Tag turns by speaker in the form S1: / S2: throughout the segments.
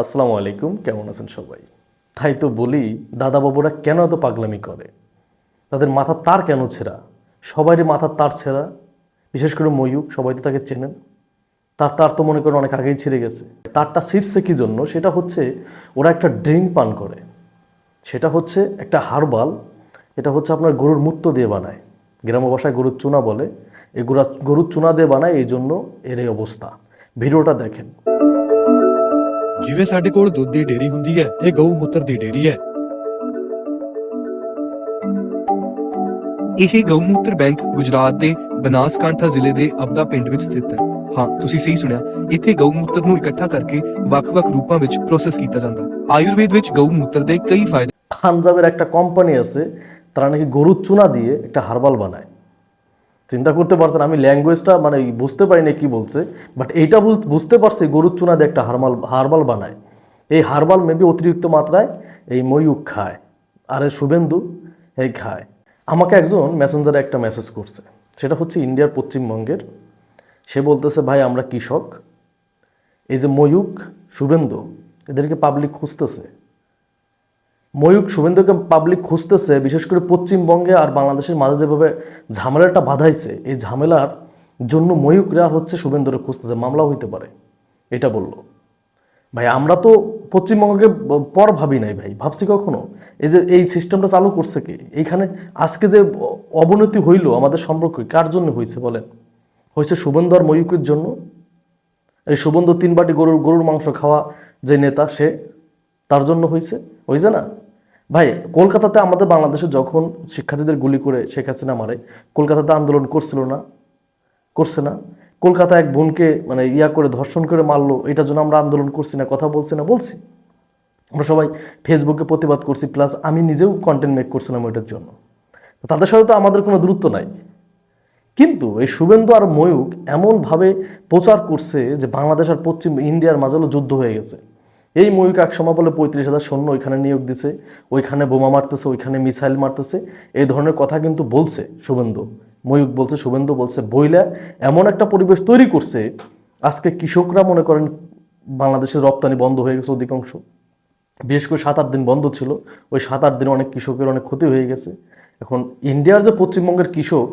S1: আসসালামু আলাইকুম, কেমন আছেন সবাই? তাই তো বলি দাদা বাবুরা কেন এত পাগলামি করে? তাদের মাথার তার কেন ছেঁড়া? সবারই মাথার তার ছেঁড়া। বিশেষ করে ময়ূক, সবাই তো তাকে চেনেন। তার তার তো মনে করেন অনেক আগেই ছিঁড়ে গেছে। তারটা ছিঁড়ছে কি জন্য? সেটা হচ্ছে, ওরা একটা ড্রিঙ্ক পান করে। সেটা হচ্ছে একটা হার্বাল। এটা হচ্ছে আপনার গরুর মূত্র দিয়ে বানায়। গ্রাম ভাষায় গরুর চুনা বলে। গরুরা গরুর চুনা দিয়ে বানায়, এই জন্য এর এই অবস্থা। ভিডিওটা দেখেন।
S2: ਜਿਵੇਂ ਸਾਡੇ ਕੋਲ ਦੁੱਧ ਦੀ ਡੇਰੀ ਹੁੰਦੀ ਹੈ ਇਹ ਗਊ ਮੂਤਰ ਦੀ ਡੇਰੀ ਹੈ
S3: ਇਹ ਗਊਮੂਤਰ ਬੈਂਕ ਗੁਜਰਾਤ ਦੇ ਬਨਾਸਕਾਂਠਾ ਜ਼ਿਲ੍ਹੇ ਦੇ ਅਬਦਾ ਪਿੰਡ ਵਿੱਚ ਸਥਿਤ ਹੈ ਹਾਂ ਤੁਸੀਂ ਸਹੀ ਸੁਣਿਆ ਇੱਥੇ ਗਊਮੂਤਰ ਨੂੰ ਇਕੱਠਾ ਕਰਕੇ ਵੱਖ-ਵੱਖ ਰੂਪਾਂ ਵਿੱਚ ਪ੍ਰੋਸੈਸ ਕੀਤਾ ਜਾਂਦਾ ਹੈ ਆਯੁਰਵੇਦ ਵਿੱਚ ਗਊਮੂਤਰ ਦੇ ਕਈ ਫਾਇਦੇ
S1: পাঞ্জাবের একটা কোম্পানি আছে তারা নাকি গরুর চুনা দিয়ে একটা হার্বাল বানায় চিন্তা করতে পারছেন, আমি ল্যাঙ্গুয়েজটা মানে বুঝতে পারি না কি বলছে বাট এইটা বুঝতে পারছি গরুর চুনা দিয়ে একটা হারমাল, হার্বাল বানায়। এই হার্বাল মেবি অতিরিক্ত মাত্রায় এই ময়ূক খায়, আর শুভেন্দু এই খায়। আমাকে একজন মেসেঞ্জারে একটা মেসেজ করছে, সেটা হচ্ছে ইন্ডিয়ার পশ্চিমবঙ্গের। সে বলতেছে, ভাই, আমরা কৃষক, এই যে ময়ূক শুভেন্দু, এদেরকে পাবলিক খুঁজতেছে। ময়ূক শুভেন্দুকে পাবলিক খুঁজতেছে, বিশেষ করে পশ্চিমবঙ্গে আর বাংলাদেশের মাঝে যেভাবে ঝামেলাটা বাধাইছে, এই ঝামেলার জন্য ময়ূকরা হচ্ছে শুভেন্দুরে খুঁজতেছে, মামলাও হইতে পারে। এটা বলল। ভাই, আমরা তো পশ্চিমবঙ্গকে পর ভাবি নাই ভাই, ভাবছি কখনো? এই যে এই সিস্টেমটা চালু করছে কি? এইখানে আজকে যে অবনতি হইল আমাদের সম্পর্কে, কার জন্য হয়েছে বলেন? হয়েছে শুভেন্দু আর ময়ূকের জন্য? এই শুভেন্দু তিন বাটি গরুর গরুর মাংস খাওয়া যে নেতা, সে তার জন্য হয়েছে হয়েছে না? ভাই, কলকাতাতে আমাদের বাংলাদেশে যখন শিক্ষার্থীদের গুলি করে শেখ হাসিনা মারে, কলকাতাতে আন্দোলন করছিল না? করছে না? কলকাতা এক বোনকে মানে ইয়া করে, ধর্ষণ করে মারলো এটার জন্য আমরা আন্দোলন করছি না, কথা বলছি না, বলছি? আমরা সবাই ফেসবুকে প্রতিবাদ করছি প্লাস আমি নিজেও কন্টেন্ট মেক করছিলাম ওইটার জন্য। তাদের সাথে তো আমাদের কোনো দূরত্ব নাই। কিন্তু এই শুভেন্দু আর ময়ূক এমনভাবে প্রচার করছে যে বাংলাদেশ আর পশ্চিম ইন্ডিয়ার মাঝে যুদ্ধ হয়ে গেছে। এই ময়ূক এক সময় বলে পঁয়ত্রিশ হাজার সৈন্য ওইখানে নিয়োগ দিছে, ওইখানে বোমা মারতেছে, ওইখানে মিসাইল মারতেছে। এই ধরনের কথা কিন্তু বলছে শুভেন্দু। ময়ূক বলছে, শুভেন্দু বলছে, বইলা এমন একটা পরিবেশ তৈরি করছে, আজকে কৃষকরা মনে করেন বাংলাদেশের রপ্তানি বন্ধ হয়ে গেছে অধিকাংশ। বিশেষ করে সাত আট দিন বন্ধ ছিল, ওই সাত আট দিনে অনেক কৃষকের অনেক ক্ষতি হয়ে গেছে। এখন ইন্ডিয়ার যে পশ্চিমবঙ্গের কৃষক,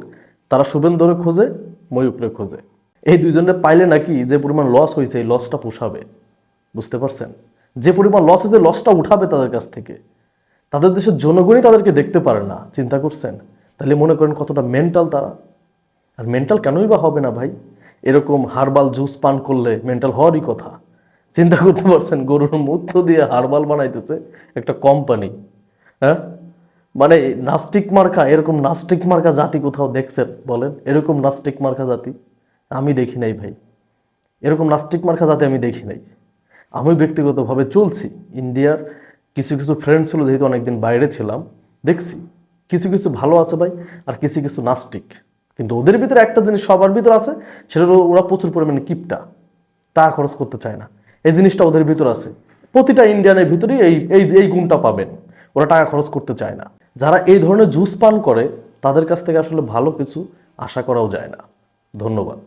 S1: তারা শুভেন্দুরে খোঁজে ময়ূকরে খোঁজে। এই দুইজনের পাইলে নাকি যে পরিমাণ লস হয়েছে, এই লসটা পোষাবে, বুঝতে পারছেন? যে পরিমাণ লস হয়েছে লসটা উঠাবে তাদের কাছ থেকে। তাদের দেশের জনগণই তাদেরকে দেখতে পারে না, চিন্তা করছেন? তাহলে মনে করেন কতটা মেন্টাল তারা? আর মেন্টাল কেনই বা হবে না ভাই? এরকম হার্বাল জুস পান করলে মেন্টাল হওয়ারই কথা। চিন্তা করতে পারছেন, গরুর মূত্র দিয়ে হার্বাল বানাইতেছে একটা কোম্পানি হ্যাঁ? মানে নাস্টিক মার্কা, এরকম নাস্টিক মার্কা জাতি কোথাও দেখছেন বলেন? এরকম নাস্টিক মার্কা জাতি আমি দেখি নাই ভাই। এরকম নাস্টিক মার্কা জাতি আমি দেখি নাই। আমি ব্যক্তিগতভাবে চলছি। ইন্ডিয়ার কিছু কিছু ফ্রেন্ড ছিল যেহেতু অনেকদিন বাইরে ছিলাম, দেখছি। কিছু কিছু ভালো আছে ভাই, আর কিছু কিছু নাস্টিক কিন্তু ওদের ভিতরে একটা জিনিস সবার ভিতরে আছে, সেটা হলো ওরা প্রচুর পরিমাণে কিপটা। টাকা খরচ করতে চায় না। এই জিনিসটা ওদের ভিতর আছে। প্রতিটা ইন্ডিয়ানের ভিতরেই এই এই এই গুণটা পাবেন। ওরা টাকা খরচ করতে চায় না। যারা এই ধরনের জুস পান করে, তাদের কাছ থেকে আসলে ভালো কিছু আশা করাও যায় না। ধন্যবাদ।